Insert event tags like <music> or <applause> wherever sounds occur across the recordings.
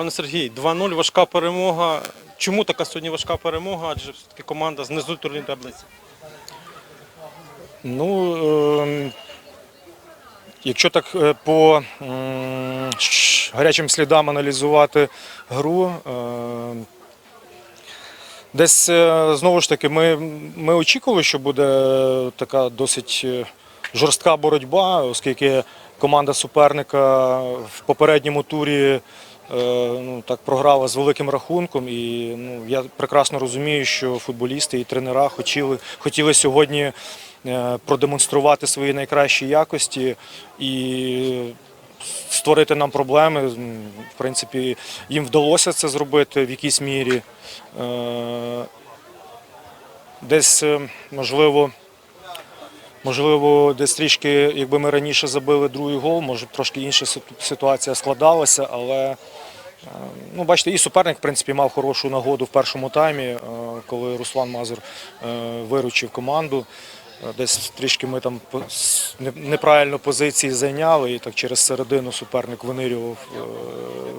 Пане Сергій, 2-0, важка перемога. Чому така сьогодні важка перемога? Адже все-таки команда знизу турнірної таблиці. Ну, ем, якщо так е, по гарячим слідам аналізувати гру, ем, десь е, знову ж таки ми, ми очікували, що буде така досить е, жорстка боротьба, оскільки команда суперника в попередньому турі. Е, Ну, так програла з великим рахунком, і ну, я прекрасно розумію, що футболісти і тренера хотіли, хотіли сьогодні е, продемонструвати свої найкращі якості і створити нам проблеми. В принципі, їм вдалося це зробити в якійсь мірі. Е, Десь, можливо, можливо, десь трішки, якби ми раніше забили другий гол, може трошки інша ситуація складалася, але ну, бачите, і суперник, в принципі, мав хорошу нагоду в першому таймі, е, коли Руслан Мазур е, виручив команду. Е, Десь трішки ми там неправильно позиції зайняли, і так через середину суперник винирював, е,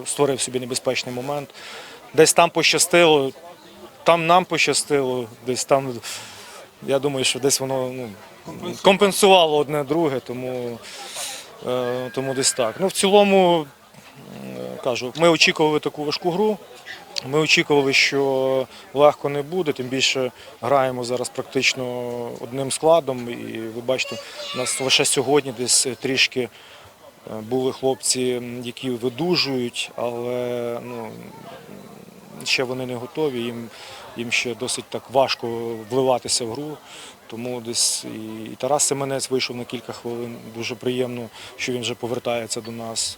створив собі небезпечний момент. Десь там пощастило, там нам пощастило, десь там. Я думаю, що десь воно ну, компенсувало одне друге, тому, е, тому десь так. Ну, в цілому, е, кажу, ми очікували таку важку гру. Ми очікували, що легко не буде, тим більше граємо зараз практично одним складом. І ви бачите, у нас лише сьогодні десь трішки е, були хлопці, які видужують, але ну, ще вони не готові, їм, їм ще досить так важко вливатися в гру. Тому десь і, і Тарас Семенець вийшов на кілька хвилин. Дуже приємно, що він вже повертається до нас.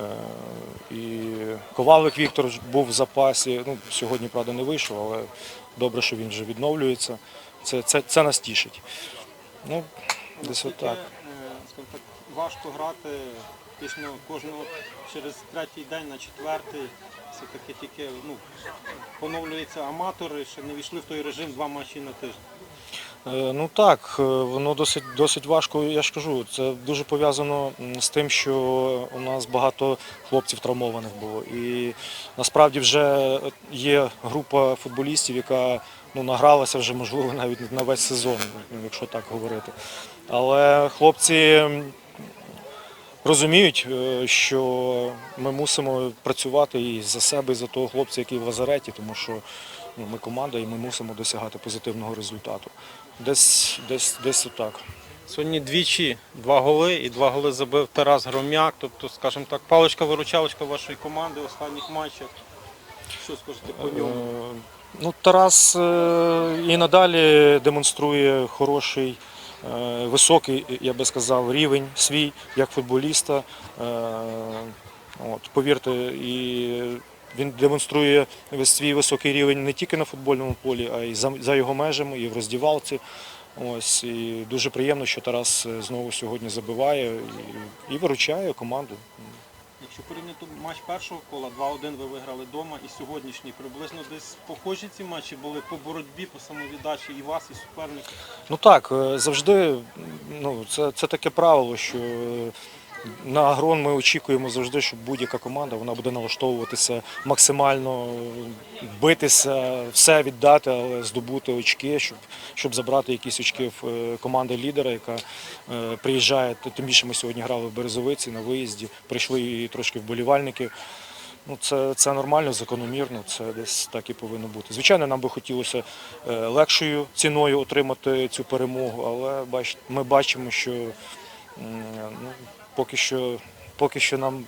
Е, І Ковалик Віктор був в запасі. Ну, сьогодні, правда, не вийшов, але добре, що він вже відновлюється. Це, це, це нас тішить. Ну, десь отак. е, так, важко грати після кожного через третій день на четвертий. Все-таки тільки ну, поновлюються аматори, ще не війшли в той режим два матчі на тиждень. Е, Ну так, е, воно досить, досить важко. Я ж кажу, це дуже пов'язано з тим, що у нас багато хлопців травмованих було. І насправді вже є група футболістів, яка ну, награлася вже, можливо, навіть на весь сезон, якщо так говорити. Але хлопці розуміють, е, що ми мусимо працювати і за себе, і за того хлопця, який в лазареті, тому що ну, ми команда і ми мусимо досягати позитивного результату. Десь, десь, десь отак. Сьогодні двічі два голи і два голи забив Тарас Громяк. Тобто, скажімо так, паличка-виручалочка вашої команди в останніх матчах. Що скажете по ньому? Е, Ну, Тарас е, і надалі демонструє хороший, е, високий, я би сказав, рівень свій як футболіста. От, повірте, і він демонструє свій високий рівень не тільки на футбольному полі, а й за, його межами, і в роздівалці. Ось, і дуже приємно, що Тарас е, знову сьогодні забиває і, і виручає команду. Якщо порівняти матч першого кола, 2-1 ви виграли вдома і сьогоднішній, приблизно десь похожі ці матчі були по боротьбі, по самовіддачі і вас, і суперника. Ну так, е, завжди ну, це, це таке правило, що е, на агрон ми очікуємо завжди, що будь-яка команда вона буде налаштовуватися максимально битися, все віддати, але здобути очки, щоб, щоб забрати якісь очки в е, команди лідера, яка е, приїжджає. Тим більше ми сьогодні грали в Березовиці на виїзді, прийшли і трошки вболівальники. Ну, це, це нормально, закономірно, це десь так і повинно бути. Звичайно, нам би хотілося е, легшою ціною отримати цю перемогу, але бач, ми бачимо, що ну, поки що, поки що нам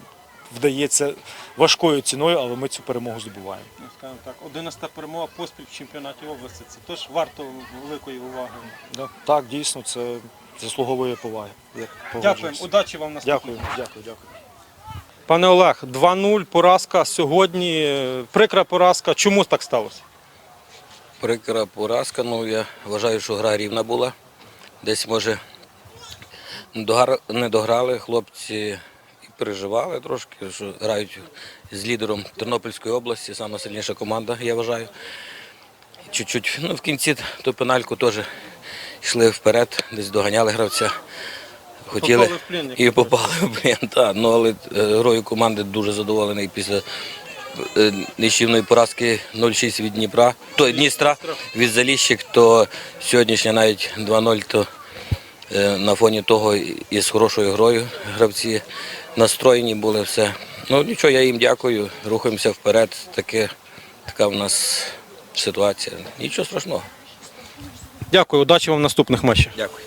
вдається важкою ціною, але ми цю перемогу здобуваємо. Скажімо так, 11 перемога поспіль в чемпіонаті області. Це теж варто великої уваги. Да. Так, дійсно, це заслуговує поваги. Я Дякуємо, удачі вам на Дякую, дякую, дякую. Пане Олег, 2-0, поразка сьогодні. е, Прикра поразка. Чому так сталося? Прикра поразка. Ну, я вважаю, що гра рівна була. Десь, може, не дограли хлопці і переживали трошки, що грають з лідером Тернопільської області, сама сильніша команда, я вважаю. Чуть-чуть, ну, в кінці ту пенальку теж йшли вперед, десь доганяли гравця. Хотіли Попали в плен, як і попали в плен, <laughs> так. Ну, але е, грою команди дуже задоволений після е, нищівної поразки 0-6 від Дніпра, то Дністра від Заліщик, то сьогоднішня навіть 2-0, то на фоні того і з хорошою грою гравці настроєні були все. Ну нічого, я їм дякую, рухаємося вперед. Таке, така в нас ситуація. Нічого страшного. Дякую, удачі вам в наступних матчах. Дякую.